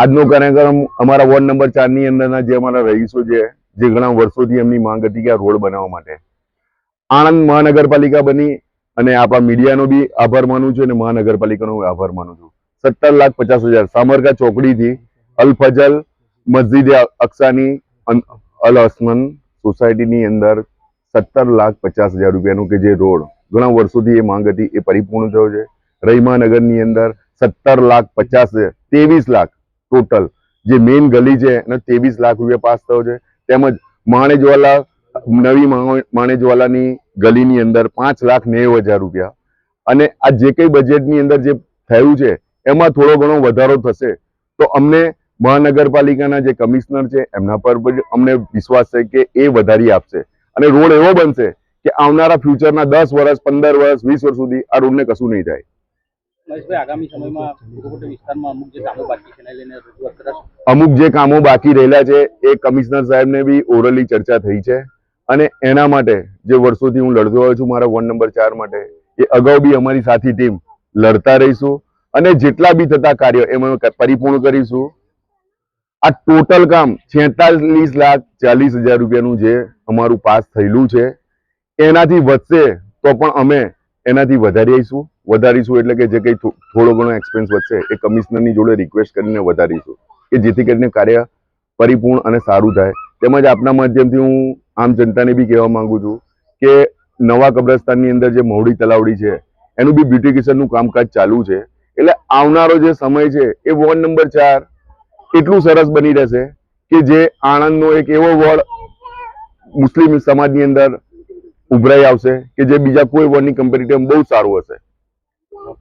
આજનો કાર્યક્રમ અમારા વોર્ડ નંબર ચારની અંદરના જે અમારા રહીશો છે, જે ઘણા વર્ષોથી એમની માંગ હતી કે આ રોડ બનાવવા માટે. આણંદ મહાનગરપાલિકા બની અને આપણા મીડિયાનો બી આભાર માનું છું અને મહાનગરપાલિકાનો આભાર માનું છું. સત્તર લાખ પચાસ હજાર સામરકા ચોકડીથી અલ ફજલ મસ્જિદ અક્સાની અલ અસમન સોસાયટીની અંદર સત્તર લાખ પચાસ હજાર રૂપિયાનું કે જે રોડ ઘણા વર્ષોથી એ માંગ હતી એ પરિપૂર્ણ થયો છે. રહીમાનગરની અંદર સત્તર લાખ પચાસ ત્રેવીસ લાખ ટોટલ. જે મેઇન ગલી છે, એનો ત્રેવીસ લાખ રૂપિયા પાસ થયો છે. તેમજ માણેજવાલા, નવી માણો- માણેજવાલાની ગલીની અંદર પાંચ લાખ નેવું હજાર રૂપિયા. અને આ જે કંઈ બજેટની અંદર જે થયું છે, એમાં થોડો ઘણો વધારો થશે. તો અમને મહાનગરપાલિકાના જે કમિશનર છે, એમના પર અમને વિશ્વાસ છે કે એ વધારી આપશે. અને રોડ એવો બનશે કે આવનારા ફ્યુચરના દસ વર્ષ, પંદર વર્ષ, વીસ વર્ષ સુધી આ રોડને કશું નહીં થાય. અમુક જે કામો બાકી રહેલા છે, એ કમિશનર સાહેબને બી ઓરલી ચર્ચા થઈ છે. અને એના માટે જે વર્ષોથી હું લડતો આવ્યો છું, મારા વોર્ડ નંબર ચાર માટે, એ અગાઉ બી અમારી સાથી ટીમ લડતા રહીશું. અને જેટલા બી થતા કાર્ય, એમાં પરિપૂર્ણ કરીશું. આ ટોટલ કામ છેતાલીસ લાખ ચાલીસ હજાર રૂપિયાનું જે અમારું પાસ થયેલું છે, એનાથી વધશે તો પણ અમે એનાથી વધારીશું વધારીશું એટલે કે જે કંઈ થોડો ઘણો એક્સપેન્સ વધશે એ કમિશનરની જોડે રિક્વેસ્ટ કરીને વધારીશું. કે જેથી કરીને કાર્ય પરિપૂર્ણ અને સારું થાય. તેમજ આપના માધ્યમથી હું આમ જનતાને બી કહેવા માંગુ છું કે નવા કબ્રસ્તાનની અંદર જે મહુડી તલાવડી છે, એનું બી બ્યુટિફિકેશનનું કામકાજ ચાલુ છે. એટલે આવનારો જે સમય છે એ વોર્ડ નંબર ચાર એટલું સરસ બની રહેશે કે જે આણંદનો એક એવો વોર્ડ મુસ્લિમ સમાજની અંદર ઉભરાઈ આવશે કે જે બીજા કોઈ વનની કમ્પેરિટિવ બહુ સારું હશે.